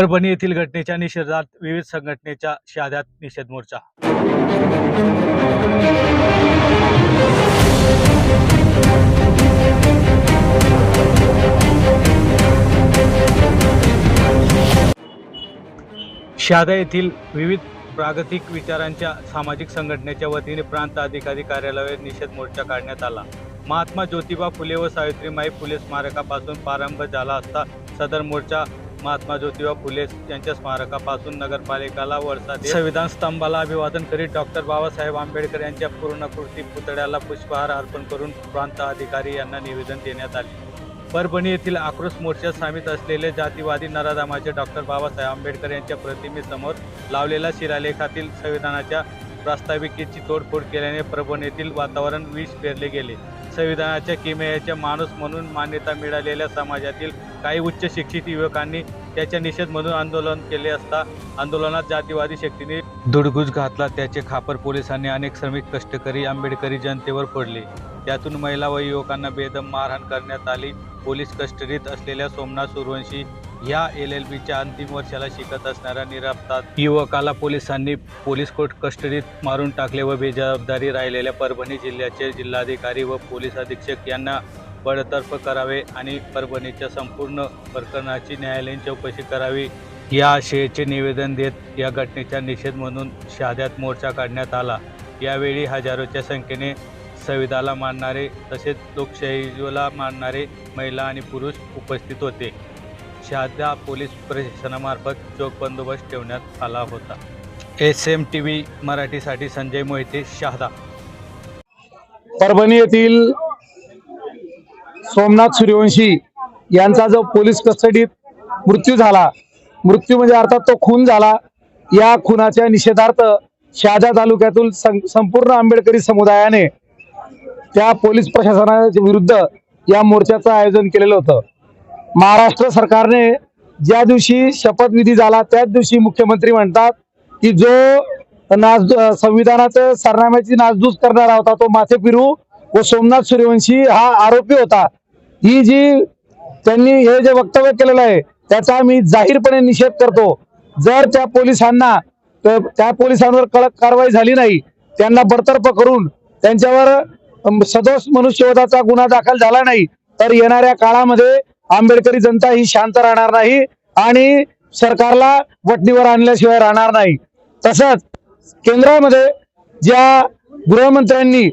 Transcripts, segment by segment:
परभणी येथील घटनेच्या निषेधात विविध संघटनेच्या शहाद्यात निषेध मोर्चा. शहादा येथील विविध प्रागतिक विचारांच्या सामाजिक संघटनेच्या वतीने प्रांत अधिकारी कार्यालयावर निषेध मोर्चा काढण्यात आला. महात्मा ज्योतिबा फुले व सावित्रीमाई फुले स्मारकापासून प्रारंभ झाला असता सदर मोर्चा महात्मा ज्योतिबा फुले यांच्या स्मारकापासून नगरपालिकाला वळसा संविधान स्तंभाला अभिवादन करीत डॉक्टर बाबासाहेब आंबेडकर यांच्या पूर्णकृती पुतळ्याला पुष्पहार अर्पण करून प्रांत अधिकारी यांना निवेदन देण्यात आले. परभणी येथील आक्रोश मोर्चात सामील असलेले जातीवादी नराधामाचे डॉक्टर बाबासाहेब आंबेडकर यांच्या प्रतिमेसमोर लावलेल्या शिलालेखातील संविधानाच्या प्रास्ताविकेची तोडफोड केल्याने परभणीतील वातावरण विष पेरले गेले. संविधानाच्या किमयाच्या माणूस म्हणून मान्यता मिळालेल्या समाजातील काही उच्च शिक्षित युवकांनी त्याच्या निषेध म्हणून आंदोलन केले असता आंदोलनात जातीवादी शक्तीने दुडगुज घातला. त्याचे खापर पोलिसांनी अनेक श्रमिक कष्टकरी आंबेडकरी जनतेवर फोडले. त्यातून महिला व युवकांना बेदम मारहाण करण्यात आली. पोलीस कस्टडीत असलेल्या सोमनाथ सूर्यवंशी या एल एल बीच्या अंतिम वर्षाला शिकत असणाऱ्या निरापतात युवकाला पोलिसांनी पोलीस कोर्ट कस्टडीत मारून टाकले व बेजबाबदारी राहिलेल्या परभणी जिल्ह्याचे जिल्हाधिकारी व पोलीस अधीक्षक यांना बडतर्फ करावे आणि परभणीच्या संपूर्ण प्रकरणाची न्यायालयीन चौकशी करावी या आशयाचे निवेदन देत या घटनेचा निषेध म्हणून शहाद्यात मोर्चा काढण्यात आला. यावेळी हजारोच्या संख्येने संविधाला मानणारे तसेच लोकशाहीला मानणारे महिला आणि पुरुष उपस्थित होते. शहादा पोलीस प्रशासनामार्फत चोख बंदोबस्त ठेवण्यात आला होता. एस एम टी व्ही मराठीसाठी संजय मोहिते शहादा. परभणी येथील सोमनाथ सूर्यवंशी यांचा जो पोलीस कस्टडीत मृत्यू झाला मृत्यू म्हणजे अर्थात तो खून झाला या खुनाच्या निषेधार्थ शहादा तालुक्यातून सं- संपूर्ण आंबेडकरी समुदायाने त्या पोलीस प्रशासनाच्या विरुद्ध या मोर्चाचं आयोजन केलेलं होतं. महाराष्ट्र सरकारने ज्या दिवशी शपथविधी झाला त्याच दिवशी मुख्यमंत्री म्हणतात की जो नाज संविधानाचं सरनाम्याची नासधूस करणारा होता तो माथे फिरू व सोमनाथ सूर्यवंशी हा आरोपी होता. ही जी त्यांनी हे जे वक्तव्य केलेलं आहे त्याचा मी जाहीरपणे निषेध करतो. जर त्या पोलिसांना तर त्या पोलिसांवर कडक कारवाई झाली नाही त्यांना बडतर्फ करून त्यांच्यावर सदोष मनुष्यवधाचा गुन्हा दाखल झाला नाही तर येणाऱ्या काळामध्ये आंबेडकरी जनता ही शांत राहणार नाही आणि सरकारला वटणीवर आणल्याशिवाय राहणार नाही. तसंच केंद्रामध्ये ज्या गृहमंत्र्यांनी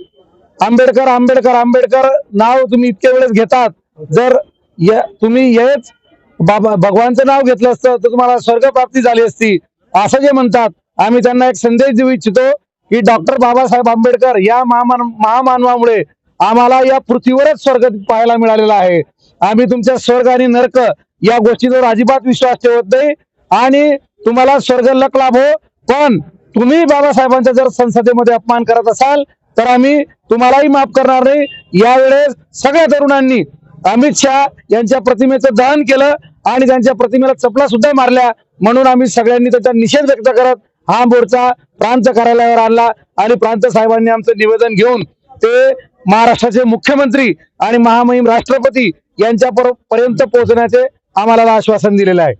आंबेडकर आंबेडकर आंबेडकर नाव तुम्ही इतके वेळेस घेतात जर य- तुम्ही हेच बाबा भगवानचं नाव घेतलं असतं तर तुम्हाला स्वर्गप्राप्ती झाली असती. असं जे म्हणतात आम्ही त्यांना एक संदेश देऊ इच्छितो की डॉक्टर बाबासाहेब आंबेडकर या महामान महामानवामुळे आम्हाला या पृथ्वीवरच स्वर्ग पाहायला मिळालेला आहे. आम्ही तुमच्या स्वर्ग आणि नरक या गोष्टीवर अजिबात विश्वास ठेवत नाही. आणि तुम्हाला स्वर्ग लक लाभो पण तुम्ही बाबासाहेबांचा जर संसदेमध्ये अपमान करत असाल तर आम्ही तुम्हालाही माफ करणार नाही. यावेळेस सगळ्या तरुणांनी अमित शहा यांच्या प्रतिमेचं दहन केलं आणि त्यांच्या प्रतिमेला चपला सुद्धा मारल्या. म्हणून आम्ही सगळ्यांनी त्याचा निषेध व्यक्त करत हा मोर्चा प्रांत कार्यालयावर आणला आणि प्रांत साहेबांनी आमचं निवेदन घेऊन ते महाराष्ट्राचे मुख्यमंत्री आणि महामहिम राष्ट्रपती यांच्या पर्यंत पोहोचण्याचे आम्हाला आश्वासन दिलेलं आहे.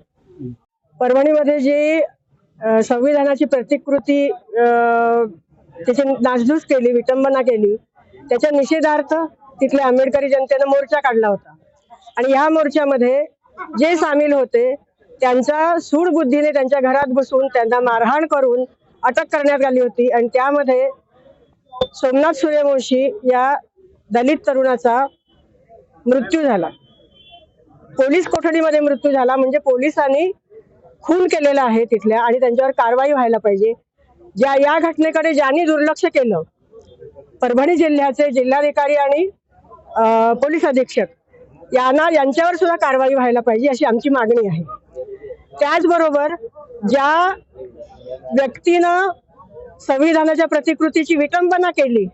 परभणीमध्ये जी संविधानाची प्रतिकृती त्याची नासधूस केली विटंबना केली त्याच्या निषेधार्थ तिथल्या आंबेडकरी जनतेनं मोर्चा काढला होता. आणि या मोर्चामध्ये जे सामील होते त्यांच्या सूडबुद्धीने त्यांच्या घरात बसून त्यांना मारहाण करून अटक करण्यात आली होती. आणि त्यामध्ये सोमनाथ सूर्यवंशी या दलित तरुणाचा मृत्यू झाला. पोलीस कोठडीमध्ये मृत्यू झाला म्हणजे पोलिसांनी खून केलेला आहे तिथल्या आणि त्यांच्यावर कारवाई व्हायला पाहिजे. ज्या या घटनेकडे ज्यांनी दुर्लक्ष केलं परभणी जिल्ह्याचे जिल्हाधिकारी आणि पोलीस अधीक्षक यांना यांच्यावर सुद्धा कारवाई व्हायला पाहिजे अशी आमची मागणी आहे. त्याचबरोबर ज्या व्यक्तीनं संविधानाच्या प्रतिकृतीची विटंबना केली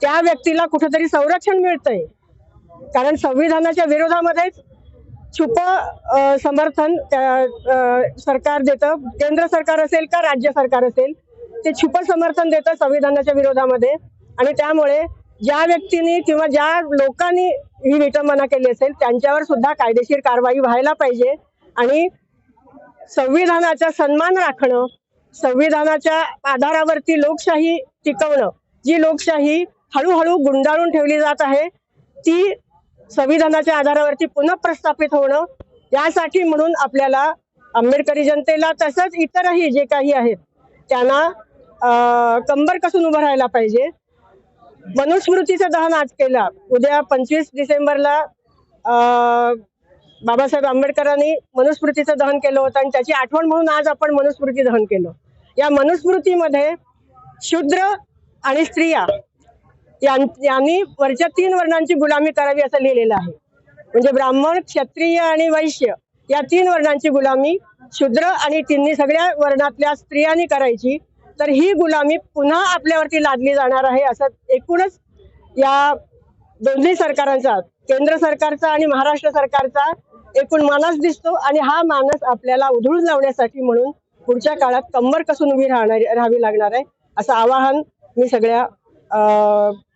त्या व्यक्तीला कुठेतरी संरक्षण मिळतंय. कारण संविधानाच्या विरोधामध्येच छुप समर्थन सरकार देतं. केंद्र सरकार असेल का राज्य सरकार असेल ते छुप समर्थन देतं संविधानाच्या विरोधामध्ये. आणि त्यामुळे ज्या व्यक्तींनी किंवा ज्या लोकांनी ही विटंबना केली असेल त्यांच्यावर सुद्धा कायदेशीर कारवाई व्हायला पाहिजे. आणि संविधानाचा सन्मान राखणं संविधानाच्या आधारावरती लोकशाही टिकवणं जी लोकशाही हळूहळू गुंडाळून ठेवली जात आहे ती संविधानाच्या आधारावरती पुन्हा प्रस्थापित होणं यासाठी म्हणून आपल्याला आंबेडकरी जनतेला तसंच इतरही जे काही आहेत त्यांना कंबर कसून उभं राहायला पाहिजे. मनुस्मृतीचं दहन आज केलं. उद्या पंचवीस डिसेंबरला बाबासाहेब आंबेडकरांनी मनुस्मृतीचं दहन केलं होतं आणि त्याची आठवण म्हणून आज आपण मनुस्मृती दहन केलं. या मनुस्मृतीमध्ये शूद्र आणि स्त्रिया यांनी वरच्या तीन वर्णांची गुलामी करावी असं लिहिलेलं आहे. म्हणजे ब्राह्मण क्षत्रिय आणि वैश्य या तीन वर्णांची गुलामी शूद्र आणि तिन्ही सगळ्या वर्णातल्या स्त्रियांनी करायची. तर ही गुलामी पुन्हा आपल्यावरती लादली जाणार आहे असं एकूणच या दोन्ही सरकारांचा केंद्र सरकारचा आणि महाराष्ट्र सरकारचा एकूण मानस दिसतो आणि हा मानस आपल्याला उधळून लावण्यासाठी म्हणून पुढच्या काळात कंबर कसून उभी राहणार राहावी लागणार आहे असं आवाहन मी सगळ्या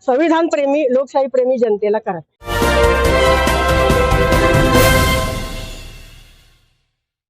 संविधानप्रेमी लोकशाहीप्रेमी जनतेला करत